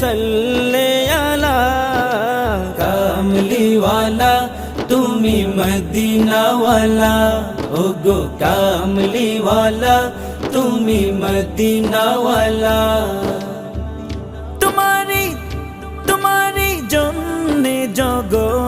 সাল্লে আলা কামলিওয়ালা তুমি মদিনাওয়ালা ও গো কামলিওয়ালা তুমি মদিনাওয়ালা তোমারি তোমারি জন্যে জগত যা